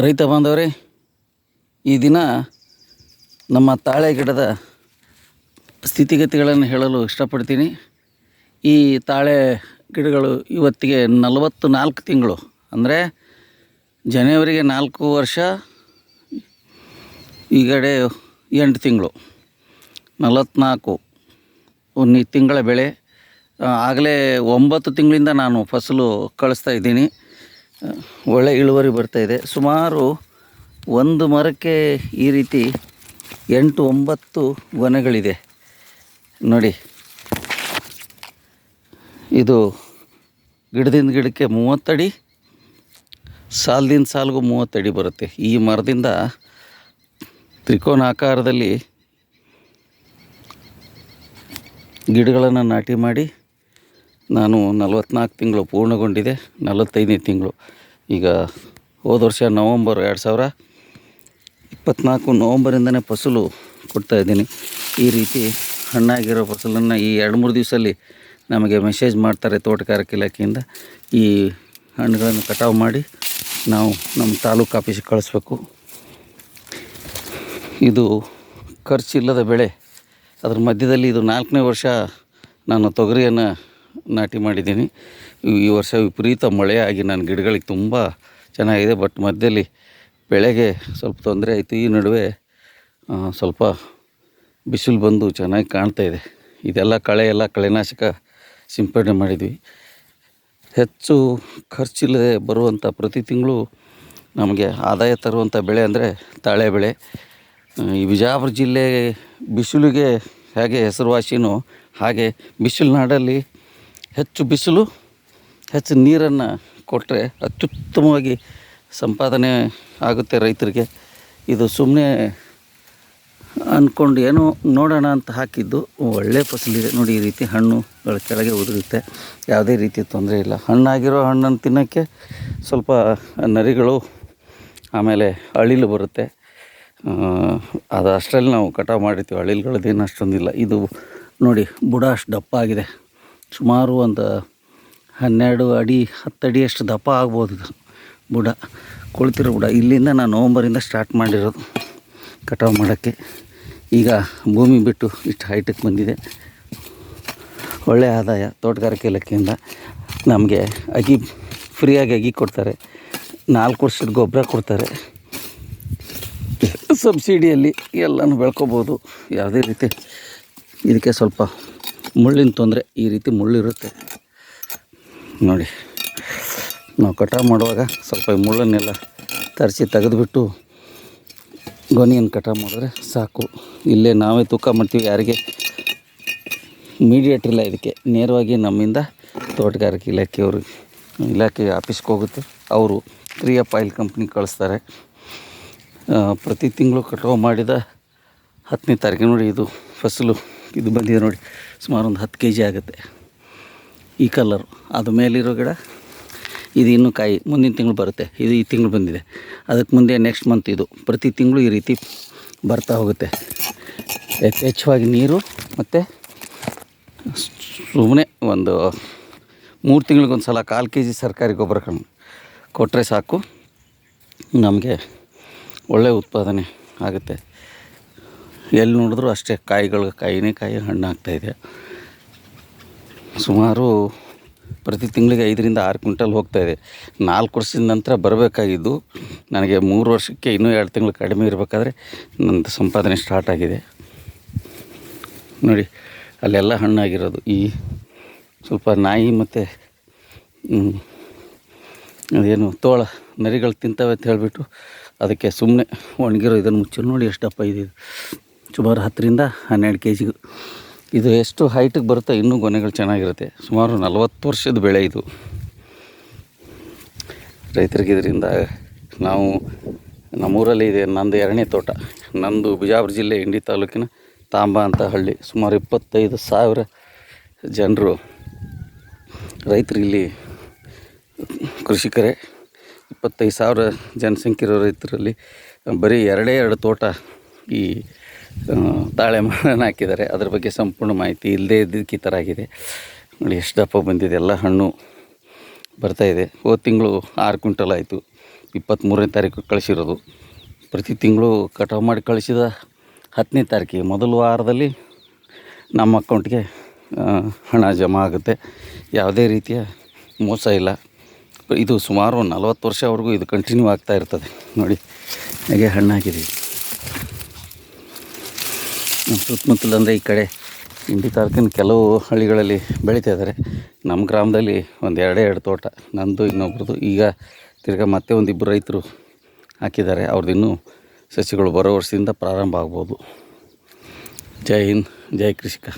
ರೈತ ಬಾಂಧವರೇ, ಈ ದಿನ ನಮ್ಮ ತಾಳೆ ಗಿಡದ ಸ್ಥಿತಿಗತಿಗಳನ್ನು ಹೇಳಲು ಇಷ್ಟಪಡ್ತೀನಿ. ಈ ತಾಳೆ ಗಿಡಗಳು ಇವತ್ತಿಗೆ ನಲವತ್ತು ನಾಲ್ಕು ತಿಂಗಳು, ಅಂದರೆ ಜನವರಿಗೆ ನಾಲ್ಕು ವರ್ಷ ಈಗಡೆ ಎಂಟು ತಿಂಗಳು ನಲವತ್ತ್ನಾಲ್ಕು ಒಂದು ತಿಂಗಳ ಬೆಳೆ ಆಗಲೇ ಒಂಬತ್ತು ತಿಂಗಳಿಂದ ನಾನು ಫಸಲು ಕಳಿಸ್ತಾ ಇದ್ದೀನಿ. ಒಳ್ಳೆ ಇಳುವರಿ ಬರ್ತಾ ಇದೆ. ಸುಮಾರು ಒಂದು ಮರಕ್ಕೆ ಈ ರೀತಿ ಎಂಟು ಒಂಬತ್ತು ಗೊನೆಗಳಿದೆ ನೋಡಿ. ಇದು ಗಿಡದಿಂದ ಗಿಡಕ್ಕೆ ಮೂವತ್ತಡಿ ಸಾಲದಿಂದ ಸಾಲಿಗೂ ಮೂವತ್ತಡಿ ಬರುತ್ತೆ. ಈ ಮರದಿಂದ ತ್ರಿಕೋನ ಆಕಾರದಲ್ಲಿ ಗಿಡಗಳನ್ನು ನಾಟಿ ಮಾಡಿ ನಾನು ನಲವತ್ತ್ನಾಲ್ಕು ತಿಂಗಳು ಪೂರ್ಣಗೊಂಡಿದೆ, ನಲವತ್ತೈದನೇ ತಿಂಗಳು. ಈಗ ಹೋದ ವರ್ಷ ನವಂಬರ್ ಎರಡು ಸಾವಿರ ಇಪ್ಪತ್ತ್ನಾಲ್ಕು ನವಂಬರಿಂದನೇ ಫಸಲು ಕೊಡ್ತಾಯಿದ್ದೀನಿ ಈ ರೀತಿ ಹಣ್ಣಾಗಿರೋ ಫಸಲನ್ನು ಈ ಎರಡು ಮೂರು ದಿವಸದಲ್ಲಿ ನಮಗೆ ಮೆಸೇಜ್ ಮಾಡ್ತಾರೆ ತೋಟಗಾರಿಕೆ ಇಲಾಖೆಯಿಂದ. ಈ ಹಣ್ಣುಗಳನ್ನು ಕಟಾವು ಮಾಡಿ ನಾವು ನಮ್ಮ ತಾಲೂಕು ಆಫೀಸಿಗೆ ಕಳಿಸ್ಬೇಕು. ಇದು ಖರ್ಚಿಲ್ಲದ ಬೆಳೆ. ಅದ್ರ ಮಧ್ಯದಲ್ಲಿ ಇದು ನಾಲ್ಕನೇ ವರ್ಷ ನಾನು ತೊಗರಿಯನ್ನು ನಾಟಿ ಮಾಡಿದ್ದೀನಿ. ಈ- ವರ್ಷ ವಿಪರೀತ ಮಳೆಯಾಗಿ ನನ್ನ ಗಿಡಗಳಿಗೆ ತುಂಬ ಚೆನ್ನಾಗಿದೆ ಬಟ್ ಮಧ್ಯದಲ್ಲಿ ಬೆಳೆಗೆ ಸ್ವಲ್ಪ ತೊಂದರೆ ಆಯಿತು. ಈ ನಡುವೆ ಸ್ವಲ್ಪ ಬಿಸಿಲು ಬಂದು ಚೆನ್ನಾಗಿ ಕಾಣ್ತಾ ಇದೆ. ಇದೆಲ್ಲ ಕಳೆ ಎಲ್ಲ ಕಳೆನಾಶಕ ಸಿಂಪಡಣೆ ಮಾಡಿದ್ವಿ. ಹೆಚ್ಚು ಖರ್ಚಿಲ್ಲದೆ ಬರುವಂಥ ಪ್ರತಿ ತಿಂಗಳು ನಮಗೆ ಆದಾಯ ತರುವಂಥ ಬೆಳೆ ಅಂದರೆ ತಾಳೆ ಬೆಳೆ. ಈ ಬಿಜಾಪುರ ಜಿಲ್ಲೆ ಬಿಸಿಲಿಗೆ ಹೇಗೆ ಹೆಸರುವಾಸಿನೋ ಹಾಗೆ ಬಿಸಿಲು ನಾಡಲ್ಲಿ ಹೆಚ್ಚು ಬಿಸಿಲು, ಹೆಚ್ಚು ನೀರನ್ನು ಕೊಟ್ಟರೆ ಅತ್ಯುತ್ತಮವಾಗಿ ಸಂಪಾದನೆ ಆಗುತ್ತೆ ರೈತರಿಗೆ. ಇದು ಸುಮ್ಮನೆ ಅಂದ್ಕೊಂಡು ಏನೋ ನೋಡೋಣ ಅಂತ ಹಾಕಿದ್ದು. ಒಳ್ಳೆ ಫಸಲಿದೆ. ನೋಡಿ, ಈ ರೀತಿ ಹಣ್ಣುಗಳ ಕೆಳಗೆ ಉದುರುತ್ತೆ. ಯಾವುದೇ ರೀತಿ ತೊಂದರೆ ಇಲ್ಲ. ಹಣ್ಣಾಗಿರೋ ಹಣ್ಣನ್ನು ತಿನ್ನೋಕ್ಕೆ ಸ್ವಲ್ಪ ನರಿಗಳು ಆಮೇಲೆ ಅಳಿಲು ಬರುತ್ತೆ. ಅದು ಅಷ್ಟರಲ್ಲಿ ನಾವು ಕಟಾವು ಮಾಡಿರ್ತೀವಿ. ಏನು ಅಷ್ಟೊಂದಿಲ್ಲ. ಇದು ನೋಡಿ ಬುಡ ಅಷ್ಟು ದಪ್ಪ ಆಗಿದೆ ಸುಮಾರು ಒಂದು ಹನ್ನೆರಡು ಅಡಿ, ಹತ್ತು ಅಡಿಯಷ್ಟು ದಪ್ಪ ಆಗ್ಬೋದು ಇದು. ಬುಡ, ಕೊಳ್ತಿರೋ ಬುಡ. ಇಲ್ಲಿಂದ ನಾನು ನವಂಬರಿಂದ ಸ್ಟಾರ್ಟ್ ಮಾಡಿರೋದು ಕಟಾವು ಮಾಡೋಕ್ಕೆ. ಈಗ ಭೂಮಿ ಬಿಟ್ಟು ಇಷ್ಟು ಹೈಟಕ್ಕೆ ಬಂದಿದೆ. ಒಳ್ಳೆಯ ಆದಾಯ ತೋಟಗಾರಿಕೆ ಇಲಾಖೆಯಿಂದ. ನಮಗೆ ಅಗಿ, ಫ್ರೀಯಾಗಿ ಅಗಿ ಕೊಡ್ತಾರೆ. ನಾಲ್ಕು ವರ್ಷದ ಗೊಬ್ಬರ ಕೊಡ್ತಾರೆ. ಸಬ್ಸಿಡಿಯಲ್ಲಿ ಎಲ್ಲನೂ ಬೆಳ್ಕೋಬೋದು. ಯಾವುದೇ ರೀತಿ ಇದಕ್ಕೆ ಸ್ವಲ್ಪ ಮುಳ್ಳಿನ ತೊಂದರೆ ಈ ರೀತಿ ಮುಳ್ಳಿರುತ್ತೆ. ನೋಡಿ, ನಾವು ಕಟಾವು ಮಾಡುವಾಗ ಸ್ವಲ್ಪ ಮುಳ್ಳನ್ನೆಲ್ಲ ತರಿಸಿ ತೆಗೆದುಬಿಟ್ಟು ಗೊನೆಯನ್ನು ಕಟಾವು ಮಾಡಿದ್ರೆ ಸಾಕು. ಇಲ್ಲೇ ನಾವೇ ತೂಕ ಮಾಡ್ತೀವಿ, ಯಾರಿಗೆ ಮೀಡಿಯೇಟ್ ಇಲ್ಲ, ಇದಕ್ಕೆ ನೇರವಾಗಿ ನಮ್ಮಿಂದ ತೋಟಗಾರಿಕೆ ಇಲಾಖೆಯವರು, ಇಲಾಖೆ ಆಫೀಸ್ಗೆ ಹೋಗುತ್ತೆ. ಅವರು ಫ್ರೀ ಆಫ್ ಆಯಿಲ್ ಕಂಪ್ನಿ ಕಳಿಸ್ತಾರೆ. ಪ್ರತಿ ತಿಂಗಳು ಕಟಾವು ಮಾಡಿದ ಹತ್ತನೇ ತಾರೀಕು ನೋಡಿ, ಇದು ಫಸಲು ಇದು ಬಂದಿದೆ ನೋಡಿ. ಸುಮಾರು ಒಂದು ಹತ್ತು ಕೆ ಜಿ ಆಗುತ್ತೆ ಈ ಕಲರು ಅದು ಮೇಲಿರೋ ಗಿಡ, ಇದು ಇನ್ನೂ ಕಾಯಿ, ಮುಂದಿನ ತಿಂಗಳು ಬರುತ್ತೆ. ಇದು ಈ ತಿಂಗಳು ಬಂದಿದೆ. ಅದಕ್ಕೆ ಮುಂದೆ ನೆಕ್ಸ್ಟ್ ಮಂತ್ ಇದು. ಪ್ರತಿ ತಿಂಗಳು ಈ ರೀತಿ ಬರ್ತಾ ಹೋಗುತ್ತೆ. ಯಥೇಚ್ಛವಾಗಿ ನೀರು ಮತ್ತು ಸುಮ್ಮನೆ ಒಂದು ಮೂರು ತಿಂಗಳಿಗೊಂದು ಸಲ ಕಾಲು ಕೆ ಜಿ ಸರ್ಕಾರಿ ಗೊಬ್ಬರ ಕಣ್ಣು ಕೊಟ್ಟರೆ ಸಾಕು. ನಮಗೆ ಒಳ್ಳೆಯ ಉತ್ಪಾದನೆ ಆಗುತ್ತೆ. ಎಲ್ಲಿ ನೋಡಿದ್ರೂ ಅಷ್ಟೇ ಕಾಯಿಗಳು ಕಾಯಿನೇ ಕಾಯಿ ಹಣ್ಣು ಆಗ್ತಾಯಿದೆ ಸುಮಾರು ಪ್ರತಿ ತಿಂಗಳಿಗೆ ಐದರಿಂದ ಆರು ಕ್ವಿಂಟಲ್ ಹೋಗ್ತಾಯಿದೆ ನಾಲ್ಕು ವರ್ಷದ ನಂತರ ಬರಬೇಕಾಗಿದ್ದು, ನನಗೆ ಮೂರು ವರ್ಷಕ್ಕೆ ಇನ್ನೂ ಎರಡು ತಿಂಗಳು ಕಡಿಮೆ ಇರಬೇಕಾದ್ರೆ ನಂದು ಸಂಪಾದನೆ ಸ್ಟಾರ್ಟ್ ಆಗಿದೆ. ನೋಡಿ, ಅಲ್ಲೆಲ್ಲ ಹಣ್ಣಾಗಿರೋದು. ಈ ಸ್ವಲ್ಪ ನಾಯಿ ಮತ್ತು ಅದೇನು ತೋಳ ನರಿಗಳು ತಿಂತವೆ ಅಂತ ಹೇಳಿಬಿಟ್ಟು ಅದಕ್ಕೆ ಸುಮ್ಮನೆ ಒಣಗಿರೋ ಇದನ್ನು ಮುಚ್ಚಿ ನೋಡಿ ಎಷ್ಟು ದಪ್ಪ ಇದೆ ಇದು. ಸುಮಾರು ಹತ್ತರಿಂದ ಹನ್ನೆರಡು ಕೆ ಜಿಗೂ ಇದು ಎಷ್ಟು ಹೈಟಿಗೆ ಬರುತ್ತೋ ಇನ್ನೂ ಗೊನೆಗಳು ಚೆನ್ನಾಗಿರುತ್ತೆ. ಸುಮಾರು ನಲವತ್ತು ವರ್ಷದ ಬೆಳೆ ಇದು. ರೈತರಿಗೆ ಇದರಿಂದ ನಾವು ನಮ್ಮೂರಲ್ಲಿ ಇದೆ ನಂದು ಎರಡನೇ ತೋಟ. ನಂದು ಬಿಜಾಪುರ ಜಿಲ್ಲೆ ಇಂಡಿ ತಾಲೂಕಿನ ತಾಂಬ ಅಂತ ಹಳ್ಳಿ. ಸುಮಾರು ಇಪ್ಪತ್ತೈದು ಸಾವಿರ ಜನರು ರೈತರು ಇಲ್ಲಿ ಕೃಷಿಕರೇ. ಇಪ್ಪತ್ತೈದು ಸಾವಿರ ಜನಸಂಖ್ಯೆ ಇರೋ ರೈತರಲ್ಲಿ ಬರೀ ಎರಡೇ ಎರಡು ತೋಟ ಈ ತಾಳೆ ಮರನ ಹಾಕಿದ್ದಾರೆ. ಅದ್ರ ಬಗ್ಗೆ ಸಂಪೂರ್ಣ ಮಾಹಿತಿ ಇಲ್ಲದೇ ಇದ್ದಕ್ಕೆ ಈ ಥರ ಆಗಿದೆ. ನೋಡಿ, ಎಷ್ಟು ದಪ್ಪ ಬಂದಿದೆ. ಎಲ್ಲ ಹಣ್ಣು ಬರ್ತಾಯಿದೆ ಹೋದ ತಿಂಗಳು ಆರು ಕ್ವಿಂಟಲ್ ಆಯಿತು. ಇಪ್ಪತ್ತ್ಮೂರನೇ ತಾರೀಕು ಕಳಿಸಿರೋದು. ಪ್ರತಿ ತಿಂಗಳು ಕಟಾವು ಮಾಡಿ ಕಳಿಸಿದ ಹತ್ತನೇ ತಾರೀಕಿಗೆ ಮೊದಲ ವಾರದಲ್ಲಿ ನಮ್ಮ ಅಕೌಂಟ್ಗೆ ಹಣ ಜಮಾ ಆಗುತ್ತೆ. ಯಾವುದೇ ರೀತಿಯ ಮೋಸ ಇಲ್ಲ. ಇದು ಸುಮಾರು ನಲವತ್ತು ವರ್ಷವರೆಗೂ ಇದು ಕಂಟಿನ್ಯೂ ಆಗ್ತಾ ಇರ್ತದೆ. ನೋಡಿ, ಹಾಗೆ ಹಣ್ಣಾಗಿದೆ. ಸುತ್ತಮುತ್ತಲು ಅಂದರೆ ಈ ಕಡೆ ಇಂಡಿ ತಾಲೂಕಿನ ಕೆಲವು ಹಳ್ಳಿಗಳಲ್ಲಿ ಬೆಳೀತಾ ಇದ್ದಾರೆ. ನಮ್ಮ ಗ್ರಾಮದಲ್ಲಿ ಒಂದು ಎರಡೇ ಎರಡು ತೋಟ, ನಂದು ಇನ್ನೊಬ್ರದ್ದು ಈಗ ತಿರ್ಗಾ ಮತ್ತೆ ಒಂದಿಬ್ಬರು ರೈತರು ಹಾಕಿದ್ದಾರೆ. ಅವ್ರದ್ದು ಇನ್ನೂ ಸಸಿಗಳು ಬರೋ ವರ್ಷದಿಂದ ಪ್ರಾರಂಭ ಆಗ್ಬೋದು. ಜೈ ಹಿಂದ್, ಜೈ ಕೃಷಿಕ.